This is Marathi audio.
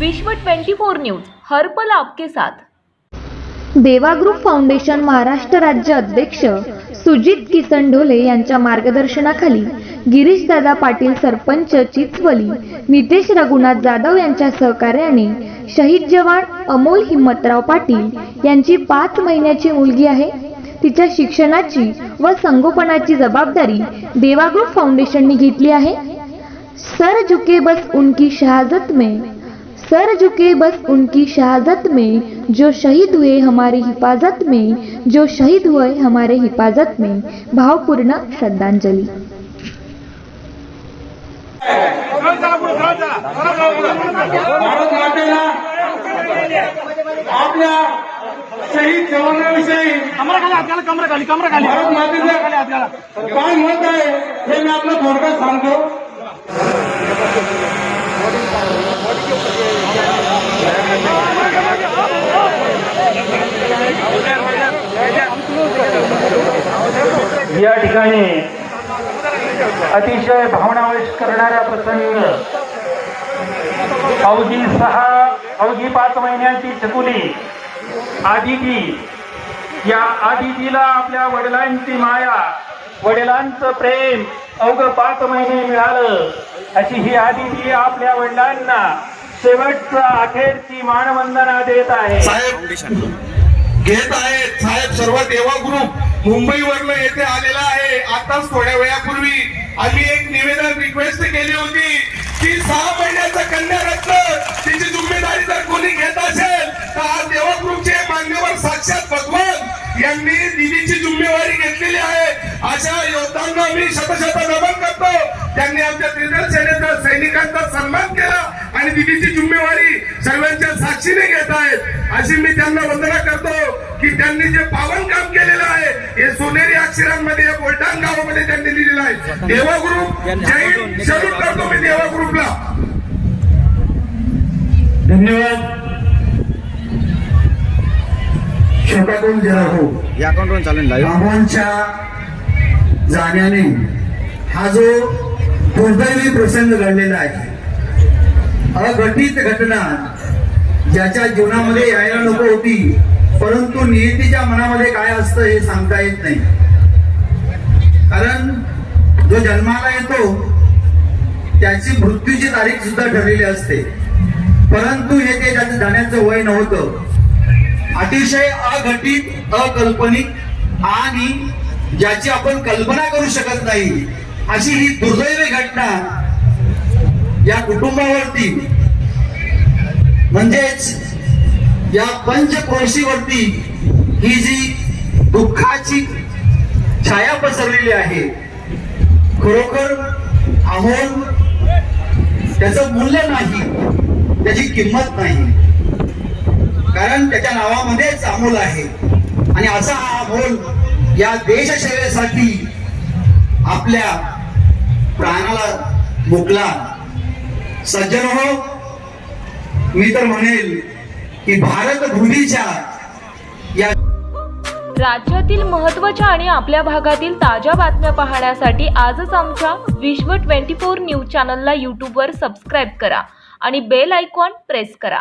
विश्व 24 न्यूज हर्पल आपके साथ. देवा ग्रुप फाउंडेशन महाराष्ट्र राज्य अध्यक्ष सुजित किसन ढोले यांच्या मार्गदर्शनाखाली गिरीशदादा पाटील सरपंच चिचवली नितेश रघुनाथ जाधव यांच्या सहकार्याने शहीद जवान अमोल हिम्मतराव पाटील यांची पाच महिन्याची मुलगी आहे. तिच्या शिक्षणाची व संगोपनाची जबाबदारी देवा ग्रुप फाउंडेशनने घेतली आहे. सर झुके बस उनकी शहाजत में सर झुके बस उनकी शहादत में जो शहीद हुए हमारी हिफाजत में जो शहीद हुए हमारे हिफाजत में। भावपूर्ण श्रद्धांजलि। आपल्या शहीद जवानांविषयी कमरा खाली कमरा खाली कमरा खाली। भारत मातेचं खाली आपल्याला काय मत आहे हे मी आपलं थोडक्यात सांगतो ठिकाणी अतिशय भावनावेश करणाऱ्या प्रसंग. अवघी सहा अवघी पाच महिन्यांची चकुली आदिती. या आदितीला आपल्या वडिलांची माया वडिलांचं प्रेम अवघ पाच महिने मिळालं. अशी ही आदिती आपल्या वडिलांना शेवटचा अखेरची मानवंदना देत आहे. साहेब घेत आहेत. साहेब सर्व देवा ग्रुप मुंबईवरनं येथे आलेला आहे. आताच थोड्या वेळापूर्वी आम्ही एक निवेदन रिक्वेस्ट केली होती की सहा महिन्याचा कन्या रत्न तिची जिम्मेदारी जर कोणी घेत असेल तर आज देवा ग्रुपचे मान्यवर साक्षात भगवान यांनी दिदीची जिम्मेवारी घेतलेली आहे. अशा योद्धांना मी शतशत नमन अशी मी त्यांना वंदना करतो की त्यांनी जे पावन काम केलेलं आहे हे सोनेरी अक्षरांमध्ये या बोलटाण गावामध्ये त्यांनी लिहिलेलं आहे. देवा ग्रुप जय सल्यूट करतो मी देवा ग्रुपला धन्यवाद. छोटातून जरा हो. या अकाउंटवरून चालेल बाबांच्या जाण्याने हा जो दुर्दैवी प्रसंग घडलेला आहे अघटित घटना ज्याच्या जीवनामध्ये यायला नको होती परंतु नियतीच्या मनामध्ये काय असतं हे सांगता येत नाही. कारण जो जन्माला येतो त्याची मृत्यूची तारीख सुद्धा ठरलेली असते. परंतु हे ते त्याचं जाण्याचं वय नव्हतं. अतिशय अघटित अकल्पनिक आणि ज्याची आपण कल्पना करू शकत नाही अशी ही दुर्दैवी घटना या कुटुंबावरती म्हणजेच या पंचक्रोशीवरती ही जी दुःखाची छाया पसरलेली आहे खरोखर अमोल त्याचं मूल्य नाही त्याची किंमत नाही. कारण त्याच्या नावामध्येच अमोल आहे. आणि असा हा अमोल या देशसेवेसाठी आपल्या प्राणाला मुकला सज्जन हो मी तर म्हणेल की भारत भूमीच्या या राज्यातील महत्त्वाच्या आणि आपल्या भागातील ताज्या बातम्या पाहण्यासाठी आजच आमच्या विश्व 24 न्यूज चॅनलला यूट्यूबवर सबस्क्राईब करा आणि बेल आयकॉन प्रेस करा.